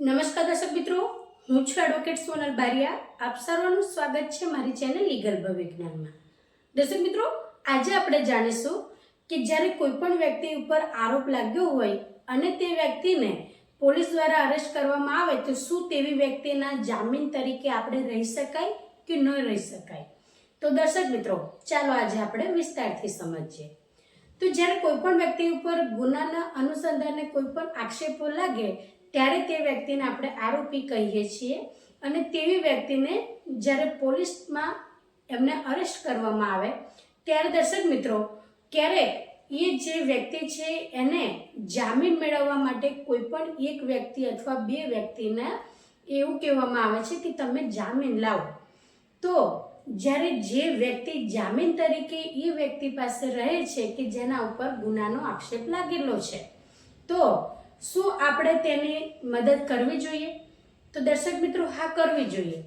નમસ્કાર દર્શક મિત્રો, હું છું એડવોકેટ સોનલ બારિયા. આપ સર્વનું સ્વાગત છે મારી ચેનલ લીગલ ભવિજ્ઞાનમાં દર્શક મિત્રો, આજે આપણે જાણીશું કે જ્યારે કોઈ પણ વ્યક્તિ ઉપર આરોપ લાગ્યો હોય અને તે વ્યક્તિને પોલીસ દ્વારા અરેસ્ટ કરવામાં આવે, તો શું તેવી વ્યક્તિના જામીન તરીકે આપણે રહી શકાય કે ન રહી શકાય? તો દર્શક મિત્રો, ચાલો આજે આપણે વિસ્તારથી સમજીએ. તો જ્યારે કોઈ પણ વ્યક્તિ ઉપર ગુનાના અનુસંધાને કોઈ પણ આક્ષેપો લાગે ત્યારે તે વ્યક્તિને આપણે આરોપી કહીએ છીએ અને તેવી વ્યક્તિને જ્યારે પોલીસમાં એમને અરેસ્ટ કરવામાં આવે, ત્યારે દર્શક મિત્રો ક્યારેક એ જે વ્યક્તિ છે એને જામીન મેળવવા માટે કોઈ પણ એક વ્યક્તિ અથવા બે વ્યક્તિને એવું કહેવામાં આવે છે કે તમે જામીન લાવો. તો જ્યારે જે વ્યક્તિ જામીન તરીકે એ વ્યક્તિ પાસે રહે છે કે જેના ઉપર ગુનાનો આક્ષેપ લાગેલો છે, તો શું આપણે તેની મદદ કરવી જોઈએ? તો દર્શક મિત્રો, હા, કરવી જોઈએ.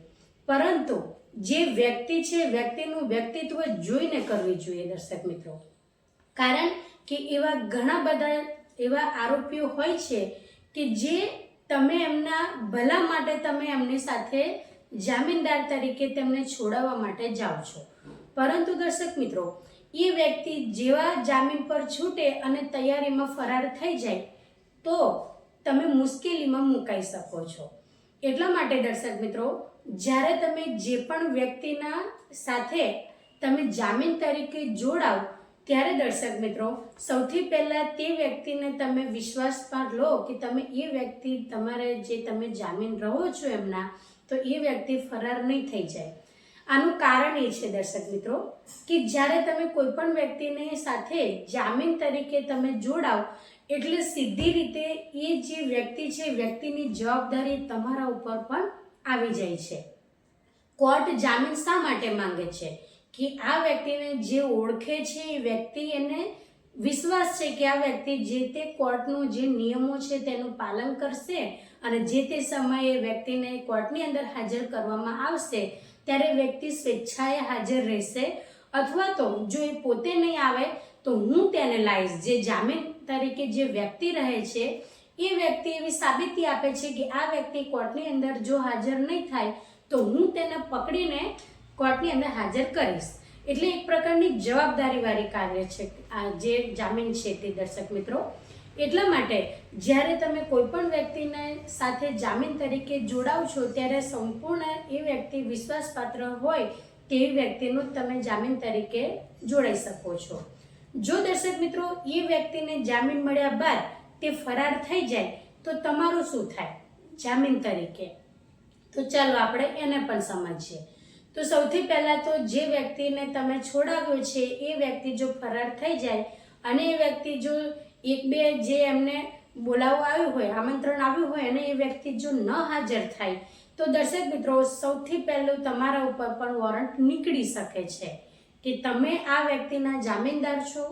પરંતુ જે વ્યક્તિ છે, વ્યક્તિનું વ્યક્તિત્વ જોઈને કરવી જોઈએ દર્શક મિત્રો. કારણ કે એવા ઘણા બધા એવા આરોપીઓ હોય છે કે જે તમે એમના ભલા માટે તમે એમની સાથે જામીનદાર તરીકે તેમને છોડાવવા માટે જાઓ છો. પરંતુ દર્શક મિત્રો, એ વ્યક્તિ જેવા જામીન પર છૂટે અને તૈયારીમાં ફરાર થઈ જાય તો તમે મુશ્કેલીમાં મુકાઈ શકો છો. એટલા માટે દર્શક મિત્રો, જ્યારે તમે જે પણ વ્યક્તિના સાથે તમે જામીન તરીકે જોડાવ, ત્યારે દર્શક મિત્રો, સૌથી પહેલાં તે વ્યક્તિને તમે વિશ્વાસમાં લો કે તમે એ વ્યક્તિ તમારે જે તમે જામીન રહો છો એમના, તો એ વ્યક્તિ ફરાર નહીં થઈ જાય. આનું કારણ એ છે દર્શક મિત્રો, કે જ્યારે તમે કોઈ પણ વ્યક્તિને સાથે જામીન તરીકે તમે જોડાવ એટલે સીધી રીતે એ જે વ્યક્તિ છે વ્યક્તિની જવાબદારી તમારા ઉપર પણ આવી જાય છે. કોર્ટ જામીન શા માટે માંગે છે? કે આ વ્યક્તિને જે ઓળખે છે, એ વ્યક્તિ એને વિશ્વાસ છે કે આ વ્યક્તિ જે તે કોર્ટનું જે નિયમો છે, તેનું પાલન કરશે અને જે તે સમયે વ્યક્તિને કોર્ટની અંદર હાજર કરવામાં આવશે, ત્યારે વ્યક્તિ સ્વેચ્છાએ હાજર રહેશે. અથવા તો જો એ પોતે નહીં આવે, તો હું તેને લાવીશ. જે જામીન તરીકે જે વ્યક્તિ રહે છે, એ વ્યક્તિ એવી સાબિતી આપે છે કે આ વ્યક્તિ કોર્ટની અંદર જો હાજર નહીં થાય, તો હું તેને પકડીને કોર્ટની અંદર હાજર કરીશ. એટલે એક પ્રકારની જવાબદારીવાળી કાર્ય છે આ જે જામીન છે તે, દર્શક મિત્રો. એટલા માટે જ્યારે તમે કોઈ પણ વ્યક્તિને સાથે જામીન તરીકે જોડાવ છો, ત્યારે સંપૂર્ણ એ વ્યક્તિ વિશ્વાસપાત્ર હોય તેવી વ્યક્તિનું તમે જામીન તરીકે જોડાઈ શકો છો. જો દર્શક મિત્રો એ વ્યક્તિને જામીન મળ્યા બાદ તે ફરાર થઈ જાય, તો તમારું શું થાય? જામીન તરીકે. તો ચાલો આપણે એને પણ સમજીએ. તો સૌથી પહેલાં તો જે વ્યક્તિને તમે છોડાવ્યો છે, એ વ્યક્તિ જો ફરાર થઈ જાય અને એ વ્યક્તિ જો એક બે જે એમને બોલાવવા આવ્યું હોય, આમંત્રણ આવ્યું હોય અને એ વ્યક્તિ જો ન હાજર થાય, તો દર્શક મિત્રો સૌથી પહેલું તમારા ઉપર પણ વોરંટ નીકળી શકે છે. કે તમે આ વ્યક્તિના જામીનદાર છો,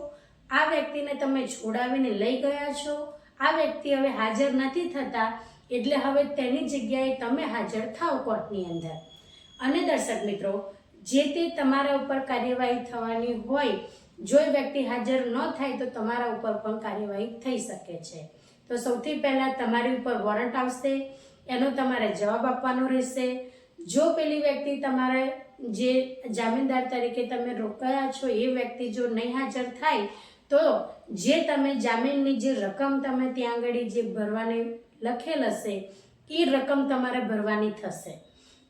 આ વ્યક્તિને તમે છોડાવીને લઈ ગયા છો, આ વ્યક્તિ હવે હાજર નથી થતા, એટલે હવે તેની જગ્યાએ તમે હાજર થાવ કોર્ટની અંદર. અને દર્શક મિત્રો, જે તે તમારા ઉપર કાર્યવાહી થવાની હોય, જો એ વ્યક્તિ હાજર ન થાય તો તમારા ઉપર પણ કાર્યવાહી થઈ શકે છે. તો સૌથી પહેલાં તમારી ઉપર વોરંટ આવશે, એનો તમારે જવાબ આપવાનો રહેશે. જો પેલી વ્યક્તિ તમારે જે જામીનદાર તરીકે તમે રોકાયા છો એ વ્યક્તિ જો નહીં હાજર થાય, તો જે તમે જામીનની જે રકમ તમે ત્યાં આગળ જે ભરવાની લખેલ હશે, એ રકમ તમારે ભરવાની થશે.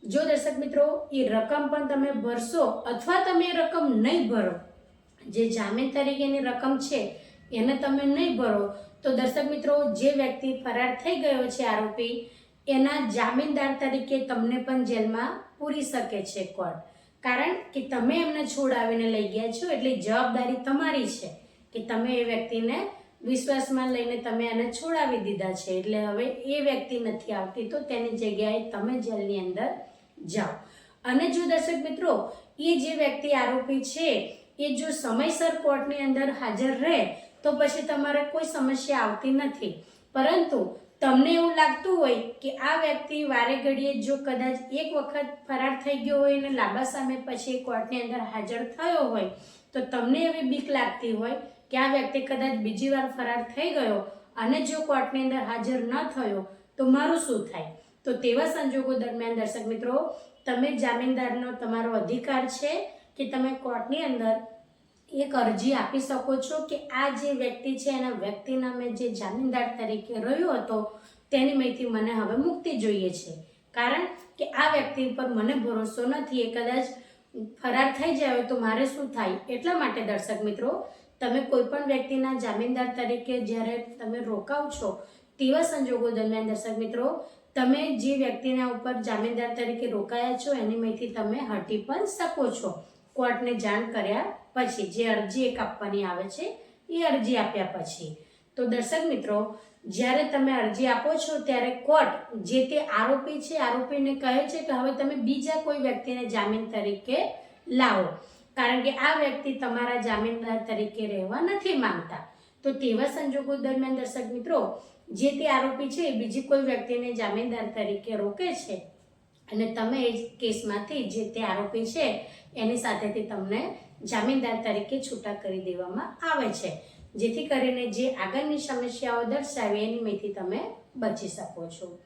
જો દર્શક મિત્રો, એ રકમ પણ તમે ભરશો અથવા તમે એ રકમ નહીં ભરો, જે જામીન તરીકેની રકમ છે, એને તમે નહીં ભરો, તો દર્શક મિત્રો, જે વ્યક્તિ ફરાર થઈ ગયો છે આરોપી, એના જામીનદાર તરીકે તમને પણ જેલમાં પૂરી શકે છે કોર્ટ. કારણ કે તમે એમને છોડાવીને લઈ ગયા છો, એટલે જવાબદારી તમારી છે કે તમે એ વ્યક્તિને વિશ્વાસમાં લઈને તમે એને છોડાવી દીધા છે. એટલે હવે એ વ્યક્તિ નથી આવતી, તો તેની જગ્યાએ તમે જેલની અંદર જાઓ. અને જો દર્શક મિત્રો, એ જે વ્યક્તિ આરોપી છે, એ જો સમયસર કોર્ટની અંદર હાજર રહે, તો પછી તમારે કોઈ સમસ્યા આવતી નથી. પરંતુ તમને એવું લાગતું હોય કે આ વ્યક્તિ વારે ઘડીએ જો કદાચ એક વખત ફરાર થઈ ગયો હોય અને લાંબા સમય પછી કોર્ટની અંદર હાજર થયો હોય, તો તમને એવી બીક લાગતી હોય કે આ વ્યક્તિ કદાચ બીજી વાર ફરાર થઈ ગયો અને જો કોર્ટની અંદર હાજર ન થયો, તો મારું શું થાય? તો તેવા સંજોગો દરમિયાન દર્શક મિત્રો, તમે જામીનદારનો તમારો અધિકાર છે કે તમે કોર્ટની અંદર એક અરજી આપી શકો છો કે આ જે વ્યક્તિ છે, એના વ્યક્તિના મેં જે જામીનદાર તરીકે રહ્યો હતો, તેની મયથી મને હવે મુક્તિ જોઈએ છે. કારણ કે આ વ્યક્તિ ઉપર મને ભરોસો નથી, એ કદાચ ફરાર થઈ જાય તો મારે શું થાય? એટલા માટે દર્શક મિત્રો, તમે કોઈ પણ વ્યક્તિના જામીનદાર તરીકે જ્યારે તમે રોકાવ છો, તેવા સંજોગો દરમિયાન દર્શક મિત્રો, તમે જે વ્યક્તિના ઉપર જામીનદાર તરીકે રોકાયા છો, એની મયથી તમે હટી પણ શકો છો. કોર્ટને જાણ કર્યા પછી જે અરજી એક આપવાની આવે છે, એ અરજી આપ્યા પછી. તો દર્શક મિત્રો, જ્યારે તમે અરજી આપો છો, ત્યારે કોર્ટ જે તે આરોપી છે, આરોપીને કહે છે કે હવે તમે બીજા કોઈ વ્યક્તિને જામીન તરીકે લાવો. કારણ કે આ વ્યક્તિ તમારા જામીનદાર તરીકે રહેવા નથી માંગતા. તો તેવા સંજોગો દરમિયાન દર્શક મિત્રો, જે તે આરોપી છે બીજી કોઈ વ્યક્તિને જામીનદાર તરીકે રોકે છે? અને તમે એ કેસમાંથી જે તે આરોપી છે એની સાથેથી તમને જામીનદાર તરીકે છૂટા કરી દેવામાં આવે છે. જેથી કરીને જે આગળની સમસ્યાઓ દર્શાવી એની મેથી તમે બચી શકો છો.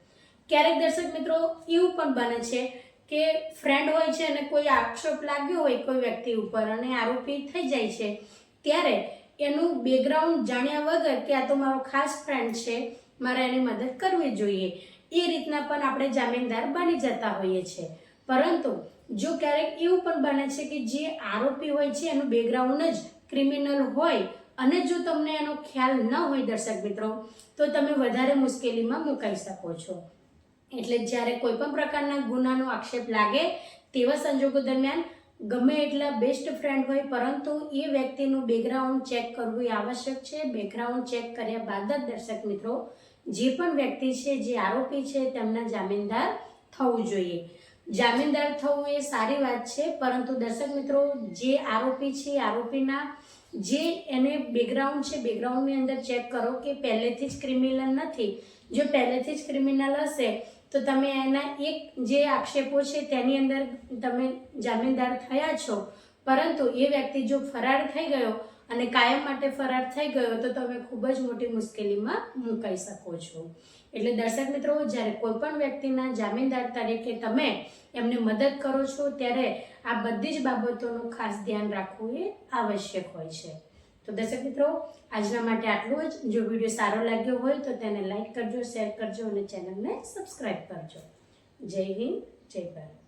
ક્યારેક દર્શક મિત્રો, એવું પણ બને છે કે ફ્રેન્ડ હોય છે અને કોઈ આક્ષેપ લાગ્યો હોય કોઈ વ્યક્તિ ઉપર અને આરોપી થઈ જાય છે, ત્યારે એનું બેકગ્રાઉન્ડ જાણ્યા વગર કે આ તો મારો ખાસ ફ્રેન્ડ છે, મારે એની મદદ કરવી જોઈએ. એ રીતના પણ આપણે જામીનદાર બની જતા હોઈએ છીએ. પરંતુ જો ક્યારેક એવું પણ બને છે કે જે આરોપી હોય છે, એનું બેકગ્રાઉન્ડ જ ક્રિમિનલ હોય, અને જો તમને એનો ખ્યાલ ન હોય દર્શક મિત્રો, તો તમે વધારે મુશ્કેલીમાં મુકાઈ શકો છો. એટલે જ્યારે કોઈ પણ પ્રકારના ગુનાનો આક્ષેપ લાગે, તેવા સંજોગો દરમિયાન ગમે એટલા બેસ્ટ ફ્રેન્ડ હોય, પરંતુ એ વ્યક્તિનું બેકગ્રાઉન્ડ ચેક કરવું એ આવશ્યક છે. બેકગ્રાઉન્ડ ચેક કર્યા બાદ જ દર્શક મિત્રો, જે પણ વ્યક્તિ છે, જે આરોપી છે, તેમના જામીનદાર થવું જોઈએ. જામીનદાર થવું એ સારી વાત છે, પરંતુ દર્શક મિત્રો, જે આરોપી છે આરોપીના જે એને બેકગ્રાઉન્ડ છે બેકગ્રાઉન્ડની અંદર ચેક કરો કે પહેલેથી જ ક્રિમિનલ નથી. જો પહેલેથી જ ક્રિમિનલ હશે, તો તમે એના એક જે આક્ષેપો છે, તેની અંદર તમે જામીનદાર થયા છો. પરંતુ એ વ્યક્તિ જો ફરાર થઈ ગયો અને કાયમ માટે ફરાર થઈ ગયો, તો તમે ખૂબ જ મોટી મુશ્કેલીમાં મુકાઈ શકો છો. એટલે દર્શક મિત્રો, જ્યારે કોઈ પણ વ્યક્તિના જામીનદાર તરીકે તમે એમને મદદ કરો છો, ત્યારે આ બધી જ બાબતોનું ખાસ ધ્યાન રાખવું એ આવશ્યક હોય છે. તો દર્શક મિત્રો, આજના માટે આટલું જ. જો વીડિયો સારો લાગ્યો હોય તો તેને લાઈક કરજો, શેર કરજો અને ચેનલને સબસ્ક્રાઈબ કરજો. જય હિન્દ, જય ભારત.